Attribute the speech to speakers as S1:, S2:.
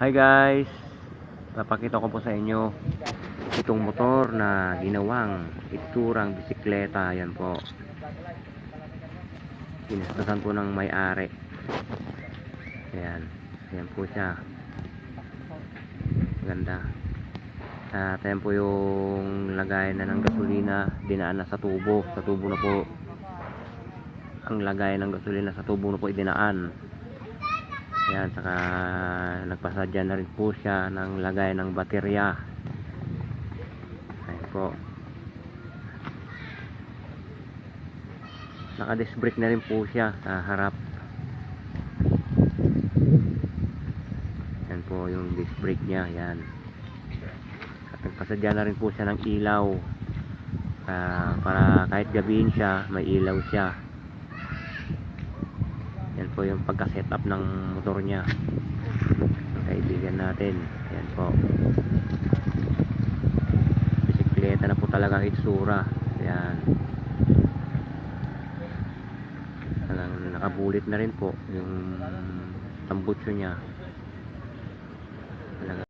S1: Hi guys! Papakita ko po sa inyo itong motor na ginawang itsurang bisikleta. Yan po. Pinastasan po ng may-ari. Ayan. Ayan po siya. Ganda. At ayan po yung lagay na ng gasolina. Dinaan na sa tubo. Sa tubo na po. Ang lagay ng gasolina sa tubo na po idinaan. Ayan, saka nagpasadya na rin po siya ng lagay ng baterya. Ayan po. Naka-disc brake na rin po siya sa harap. Ayan po yung disc brake niya. Ayan. At nagpasadya na rin po siya ng ilaw. Ah, para kahit gabihin siya, may ilaw siya. Po yung pagka-setup ng motor niya. Kaibigan natin. Yan po. Bisikleta na po talaga ang itsura. Yan. Talagang nakabulit na rin po yung tambutso niya.